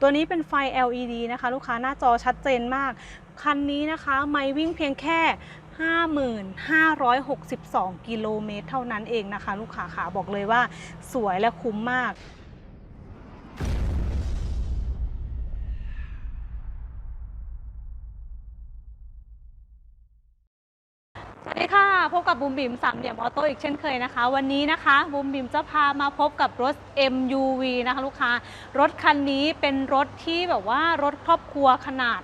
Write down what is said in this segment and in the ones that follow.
ตัวนี้เป็นไฟ LED นะคะ ลูกค้าหน้าจอชัดเจนมาก คันนี้นะคะ ไม่วิ่งเพียงแค่ 5562 กิโลเมตรเท่านั้นเองนะคะ ลูกค้าขาบอกเลยว่าสวยและคุ้มมาก ดีค่ะพบกับบุมบิมสามเหลี่ยมออโต้อีกเช่นเคยนะคะ วันนี้นะคะบุมบิมจะพามาพบกับรถ MUV นะคะลูกค้ารถคันนี้เป็นรถที่แบบว่ารถครอบครัวขนาด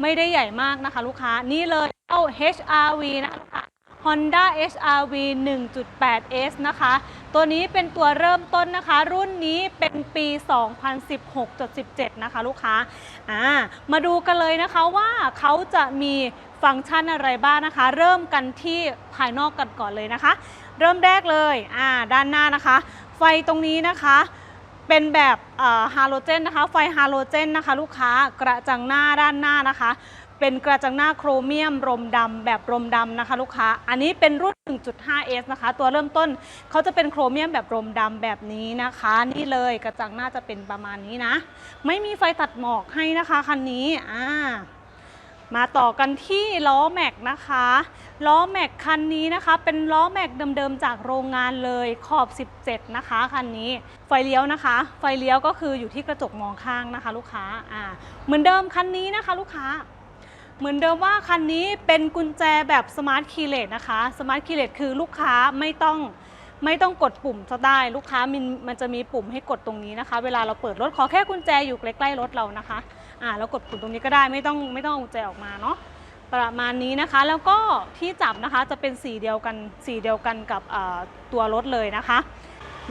ไม่ได้ใหญ่มากนะคะลูกค้านี่เลยเจ้า HRV นะคะ Honda HRV 1.8S นะคะ ตัวนี้เป็นตัวเริ่มต้นนะคะ รุ่นนี้เป็นปี 2016.17 นะคะลูกค้าอ่ามาดูกันเลยนะคะว่าเขาจะมี ฟังก์ชันอะไรบ้างนะคะ เริ่มกันที่ภายนอกกันก่อนเลยนะคะ เริ่มแรกเลยอ่าด้านหน้านะคะ ไฟตรงนี้นะคะเป็นแบบฮาโลเจนนะคะ ไฟฮาโลเจนนะคะ ลูกค้ากระจังหน้าด้านหน้านะคะ เป็นกระจังหน้าโครเมียมรมดำแบบรมดำนะคะ ลูกค้า อันนี้เป็นรุ่น 1.5S นะคะ ตัวเริ่มต้นเขาจะเป็นโครเมียมแบบรมดำแบบนี้นะคะ นี่เลยกระจังหน้าจะเป็นประมาณนี้นะ ไม่มีไฟตัดหมอกให้นะคะคันนี้อ่า มาต่อกันที่ล้อแม็กนะคะ ล้อแม็กคันนี้นะคะ เป็นล้อแม็กเดิมๆจากโรงงานเลยขอบ 17 นะคะคันนี้ ไฟเลี้ยวนะคะ ไฟเลี้ยวก็คืออยู่ที่กระจกมองข้างนะคะ ลูกค้าอ่าเหมือนเดิมคันนี้นะคะ ลูกค้า เหมือนเดิมว่าคันนี้เป็นกุญแจแบบสมาร์ทคีเลสนะคะสมาร์ทคีเลสคือลูกค้าไม่ต้องไม่ต้องกดปุ่มก็ได้ลูกค้ามันมันจะมีปุ่มให้กดตรงนี้นะคะ เวลาเราเปิดรถขอแค่กุญแจอยู่ใกล้ๆรถเรานะคะ อ่าเรากดปุ่มตรงนี้ก็ได้ไม่ต้องไม่ต้องเอากุญแจออกมาเนาะประมาณนี้นะคะ แล้วก็ที่จับนะคะจะเป็นสีเดียวกันสีเดียวกันกับตัวรถเลยนะคะ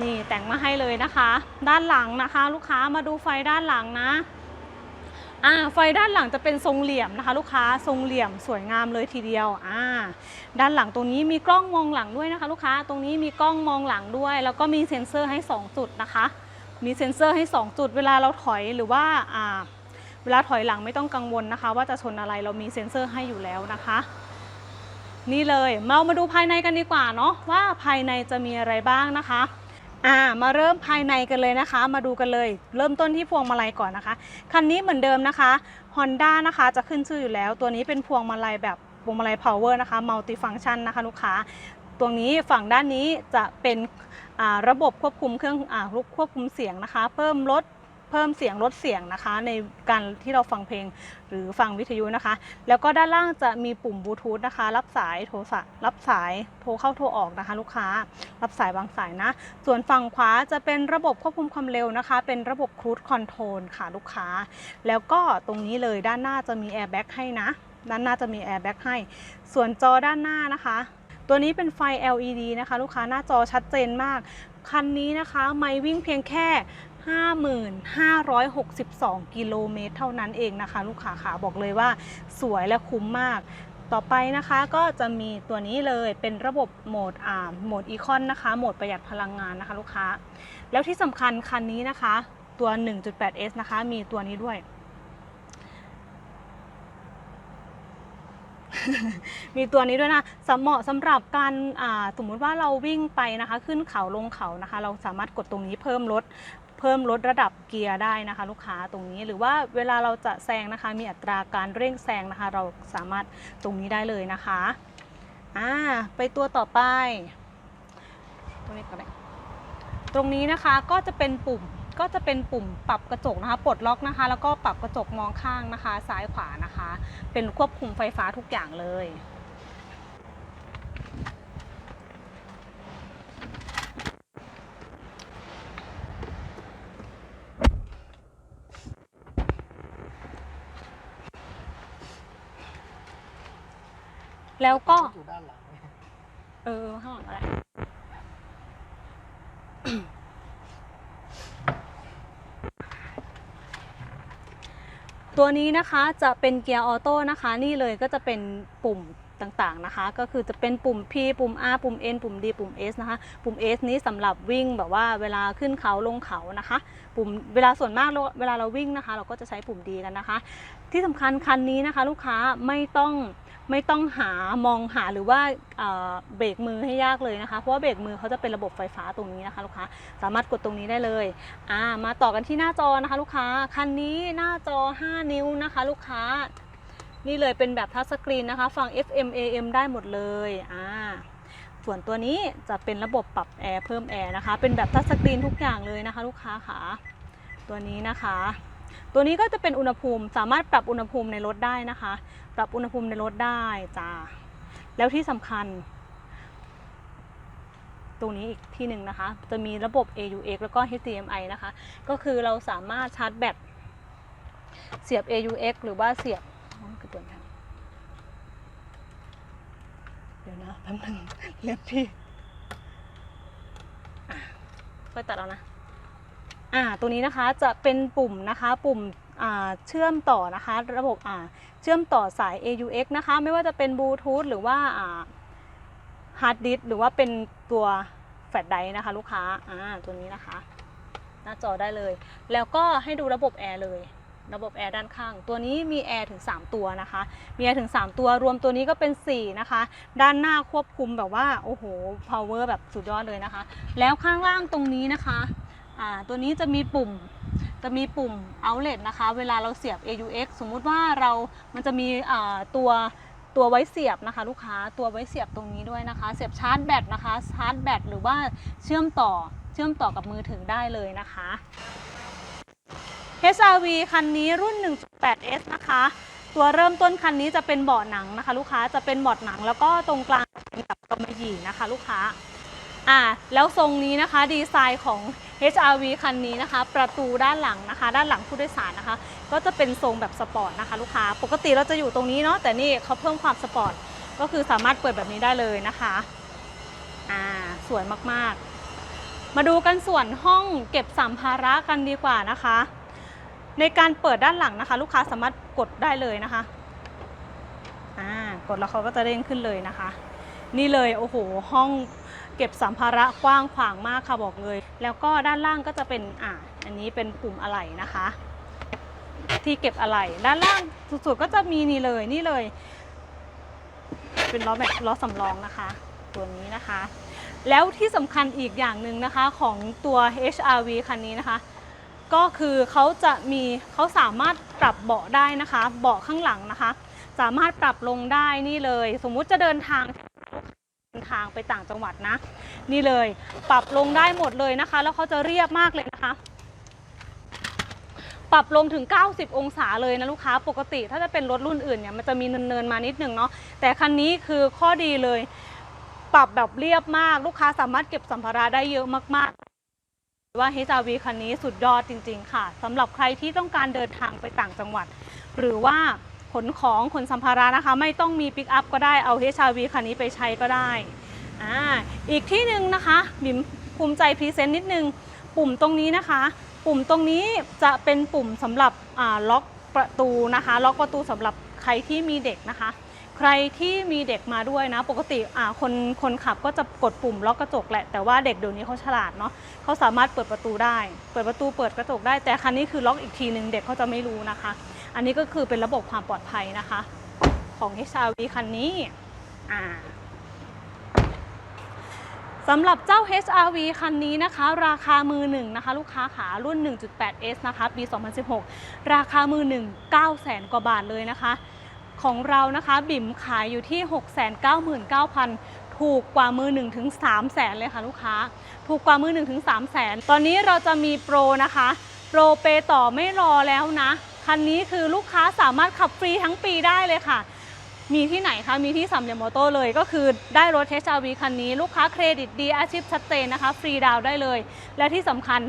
นี่แต่งมาให้เลยนะคะ ด้านหลังนะคะ ลูกค้ามาดูไฟด้านหลังนะอ่าไฟด้านหลังจะเป็นทรงเหลี่ยมนะคะ ลูกค้าทรงเหลี่ยมสวยงามเลยทีเดียวอ่าด้านหลังตรงนี้มีกล้องมองหลังด้วยนะคะ ลูกค้าตรงนี้มีกล้องมองหลังด้วย แล้วก็มีเซ็นเซอร์ให้ 2 จุดนะคะ มีเซ็นเซอร์ให้ 2 จุดเวลาเราถอยหรือว่าอ่า เวลาถอยหลังไม่ต้องกังวลนะคะ ว่าจะชนอะไรเรามีเซ็นเซอร์ให้อยู่แล้วนะคะ นี่เลยเรามาดูภายในกันดีกว่าเนาะว่าภายในจะมีอะไรบ้างนะคะ่ามาเริ่มภายในกันเลยนะคะ มาดูกันเลย เริ่มต้นที่พวงมาลัยก่อนนะคะ คันนี้เหมือนเดิมนะคะ Honda นะคะจะขึ้นชื่ออยู่แล้ว ตัวนี้เป็นพวงมาลัยแบบพวงมาลัย power นะคะ multi function นะคะลูกค้า ตรงนี้ฝั่งด้านนี้จะเป็นระบบควบคุมเครื่องอควบคุมเสียงนะคะ เพิ่มลด เพิ่มเสียงลดเสียงนะคะ ในการที่เราฟังเพลงหรือฟังวิทยุนะคะ แล้วก็ด้านล่างจะมีปุ่มบลูทูธนะคะ รับสายโทรศัพท์รับสายโทรเข้าโทรออกนะคะ ลูกค้า รับสายวางสายนะ ส่วนฝั่งขวาจะเป็นระบบควบคุมความเร็วนะคะ เป็นระบบครู i คอนโทรลค่ะลูกค้า แล้วก็ตรงนี้เลยด้านหน้าจะมีแอร์แบ็กให้นะ ด้านหน้าจะมีแอร์แบ็กให้ ส่วนจอด้านหน้านะคะ ตัวนี้เป็นไฟ LED นะคะ ลูกค้าหน้าจอชัดเจนมากคันนี้นะคะ ไม่วิ่งเพียงแค่ 5562 กิโลเมตร เท่านั้นเองนะคะ ลูกค้าขาบอกเลยว่าสวยและคุ้มมาก ต่อไปนะคะก็จะมีตัวนี้เลยเป็นระบบโหมดอ่าโหมดอีคอนนะคะ โหมดประหยัดพลังงานนะคะลูกค้า แล้วที่สำคัญคันนี้นะคะตัว 1.8S นะคะ มีตัวนี้ด้วยมีตัวนี้ด้วยนะสเหมาะสำหรับการอ่าสมมุติว่าเราวิ่งไปนะคะ ขึ้นเขาลงเขานะคะ เราสามารถกดตรงนี้เพิ่มลด พิ่มลดระดับเกียร์ได้นะคะ ลูกค้าตรงนี้หรือว่าเวลาเราจะแซงนะคะ มีอัตราการเร่งแซงนะคะ เราสามารถตรงนี้ได้เลยนะคะอ่าไปตัวต่อไปตรงนี้ก็ได้ตรงนี้นะคะก็จะเป็นปุ่มก็จะเป็นปุ่มปรับกระจกนะคะปลดล็อกนะคะ แล้วก็ปรับกระจกมองข้างนะคะ ซ้ายขวานะคะ เป็นควบคุมไฟฟ้าทุกอย่างเลย แล้วก็ อยู่ด้านหลังเออข้างหลังอะไรตัวนี้นะคะจะเป็นเกียร์ออโต้นะคะ นี่เลยก็จะเป็นปุ่ม ต่างๆนะคะ ก็คือจะเป็นปุ่ม P ปุ่ม R ปุ่ม N ปุ่ม D ปุ่ม S นะคะ ปุ่ม S นี้สำหรับวิ่งแบบว่าเวลาขึ้นเขาลงเขานะคะ ปุ่มเวลาส่วนมากเวลาเราวิ่งนะคะ เราก็จะใช้ปุ่ม D กันนะคะ ที่สำคัญคันนี้นะคะ ลูกค้าไม่ต้องไม่ต้องหามองหาหรือว่าเบรกมือให้ยากเลยนะคะ เพราะว่าเบรกมือเขาจะเป็นระบบไฟฟ้าตรงนี้นะคะลูกค้าสามารถกดตรงนี้ได้เลยมาต่อกันที่หน้าจอนะคะ ลูกค้าคันนี้หน้าจอ 5 นิ้วนะคะ ลูกค้า นี่เลยเป็นแบบทัชสกรีนนะคะ ฟัง FM AM ได้หมดเลยอ่าส่วนตัวนี้จะเป็นระบบปรับแอร์เพิ่มแอร์นะคะ เป็นแบบทัชสกรีนทุกอย่างเลยนะคะ ลูกค้าค่ะตัวนี้นะคะ ตัวนี้ก็จะเป็นอุณหภูมิสามารถปรับอุณหภูมิในรถได้นะคะ ปรับอุณหภูมิในรถได้จ้าแล้วที่สำคัญ ตรงนี้อีกที่หนึ่งนะคะ จะมีระบบ AUX แล้วก็ HDMI นะคะ ก็คือเราสามารถชาร์จแบตเสียบ AUX หรือว่าเสียบอ๋อคือตัวนี้ เดี๋ยวนะแป๊บนึงเรียกพี่ค่อยตัดเอานะ อ่า ตัวนี้นะคะจะเป็นปุ่มนะคะ ปุ่มเชื่อมต่อนะคะ ระบบอ่าเชื่อมต่อสาย AUX นะคะ ไม่ว่าจะเป็นบลูทูธหรือว่าฮาร์ดดิสหรือว่าเป็นตัวแฟลชไดรฟ์นะคะ ลูกค้า อ่า ตัวนี้นะคะ หน้าจอได้เลย แล้วก็ให้ดูระบบแอร์เลย ระบบแอร์ด้านข้าง ตัวนี้มีแอร์ถึง 3 ตัวนะคะ มีแอร์ถึง 3 ตัว รวมตัวนี้ก็เป็น 4 นะคะ ด้านหน้าควบคุมแบบว่า โอ้โห power แบบสุดยอดเลยนะคะ แล้วข้างล่างตรงนี้นะคะ อ่า ตัวนี้จะมีปุ่ม จะมีปุ่ม outlet นะคะ เวลาเราเสียบ AUX สมมุติว่าเรา มันจะมีอ่าตัวตัวไว้เสียบนะคะ ลูกค้า ตัวไว้เสียบตรงนี้ด้วยนะคะ เสียบชาร์จแบตนะคะ ชาร์จแบตหรือว่าเชื่อมต่อ เชื่อมต่อกับมือถือได้เลยนะคะ HRV คันนี้รุ่น 1.8S นะคะ ตัวเริ่มต้นคันนี้จะเป็นเบาะหนังนะคะ ลูกค้าจะเป็นเบาะหนัง แล้วก็ตรงกลางเป็นกับกำมะหยี่นะคะ ลูกค้าอ่าแล้วทรงนี้นะคะดีไซน์ของ HRV คันนี้นะคะ ประตูด้านหลังนะคะ ด้านหลังผู้โดยสารนะคะ ก็จะเป็นทรงแบบสปอร์ตนะคะ ลูกค้าปกติเราจะอยู่ตรงนี้เนาะแต่นี่เขาเพิ่มความสปอร์ตก็คือสามารถเปิดแบบนี้ได้เลยนะคะอ่าสวยมากๆ มาดูกันส่วนห้องเก็บสัมภาระกันดีกว่านะคะ ในการเปิดด้านหลังนะคะ ลูกค้าสามารถกดได้เลยนะคะอ่ากดแล้วเขาก็จะเด้งขึ้นเลยนะคะ นี่เลยโอ้โหห้องเก็บสัมภาระกว้างขวางมากค่ะบอกเลย แล้วก็ด้านล่างก็จะเป็นอ่าอันนี้เป็นปุ่มอะไหล่นะคะ ที่เก็บอะไหล่ด้านล่างสุดๆก็จะมีนี่เลยนี่เลย เป็นล้อแบบล้อสำรองนะคะ ตัวนี้นะคะ แล้วที่สำคัญอีกอย่างหนึ่งนะคะของตัว HRV คันนี้นะคะ ก็คือเขาจะมีเขาสามารถปรับเบาะได้นะคะ เบาะข้างหลังนะคะ สามารถปรับลงได้นี่เลย สมมุติจะเดินทางเดินทางไปต่างจังหวัดนะ นี่เลย ปรับลงได้หมดเลยนะคะ แล้วเขาจะเรียบมากเลยนะคะ ปรับลงถึง 90 องศาเลยนะลูกค้าปกติ ถ้าจะเป็นรถรุ่นอื่นเนี่ยมันจะมีเนินๆมานิดนึงเนาะแต่คันนี้คือข้อดีเลย ปรับแบบเรียบมากลูกค้าสามารถเก็บสัมภาระได้เยอะมากๆ ว่า HRV คันนี้สุดยอดจริง ๆ ค่ะสำหรับใครที่ต้องการเดินทางไปต่างจังหวัด หรือว่าขนของขนสัมภาระนะคะ ไม่ต้องมีปิกอัพก็ได้เอา HRV คันนี้ไปใช้ก็ได้อ่าอีกที่หนึ่งนะคะบิมภูมิใจพรีเซนต์นิดนึง ปุ่มตรงนี้นะคะ ปุ่มตรงนี้จะเป็นปุ่มสำหรับล็อกประตูนะคะ ล็อกประตูสำหรับใครที่มีเด็กนะคะ ใครที่มีเด็กมาด้วยนะ ปกติอ่าคนคนขับก็จะกดปุ่มล็อกกระจกแหละ แต่ว่าเด็กเดี๋ยวนี้เขาฉลาดเนาะเขาสามารถเปิดประตูได้ เปิดประตูเปิดกระจกได้ แต่คันนี้คือล็อกอีกทีหนึ่งเด็กเขาจะไม่รู้นะคะ อันนี้ก็คือเป็นระบบความปลอดภัยนะคะ ของ HRV คันนี้อ่าสำหรับเจ้า HRV คันนี้นะคะ ราคามือหนึ่งนะคะ ลูกค้าขารุ่น 1.8S นะคะ ปี 2016 ราคามือหนึ่ง9แสนกว่าบาทเลยนะคะ ของเรานะคะบิ่มขายอยู่ที่ 699,000 ถูกกว่ามือ1ถึง3แสนเลยค่ะลูกค้า ถูกกว่ามือ1ถึง3แสนตอนนี้เราจะมีโปรนะคะ โปรเปต่อไม่รอแล้วนะ คันนี้คือลูกค้าสามารถขับฟรีทั้งปีได้เลยค่ะ มีที่ไหนคะ มีที่สามเหลี่ยมมอโต้เลยก็คือได้รถ HRV คันนี้ ลูกค้าเครดิตดีอาชีพชัดเจนนะคะ ฟรีดาวน์ได้เลย และที่สำคัญ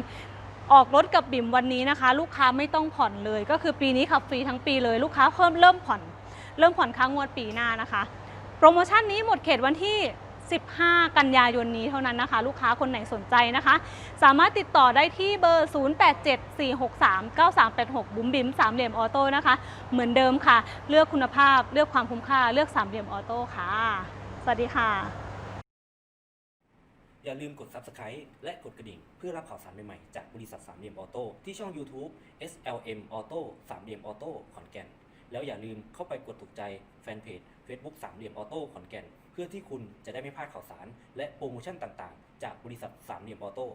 ออกรถกับบิ่มวันนี้นะคะ ลูกค้าไม่ต้องผ่อนเลย ก็คือปีนี้ขับฟรีทั้งปีเลย ลูกค้าเพิ่มเริ่มผ่อน เริ่มผ่อนค้างงวดปีหน้านะคะ โปรโมชั่นนี้หมดเขตวันที่ 15 กันยายนนี้เท่านั้นนะคะ ลูกค้าคนไหนสนใจนะคะ สามารถติดต่อได้ที่เบอร์ 0874639386 บุ๋มบิ๋มสามเหลี่ยมออโต้นะคะ เหมือนเดิมค่ะ เลือกคุณภาพเลือกความคุ้มค่าเลือกสามเหลี่ยมออโต้ค่ะ สวัสดีค่ะ อย่าลืมกด Subscribe และกดกระดิ่ง เพื่อรับข่าวสารใหม่ๆ จากบริษัทสามเหลี่ยมออโต้ที่ช่อง YouTube SLM Auto สามเหลี่ยมออโต้ขอนแก่น แล้วอย่าลืมเข้าไปกดถูกใจแฟนเพจ Facebook สามเหลี่ยมออโต้ขอนแก่น เพื่อที่คุณจะได้ไม่พลาดข่าวสาร และโปรโมชั่นต่างๆ จากบริษัทสามเหลี่ยมออโต้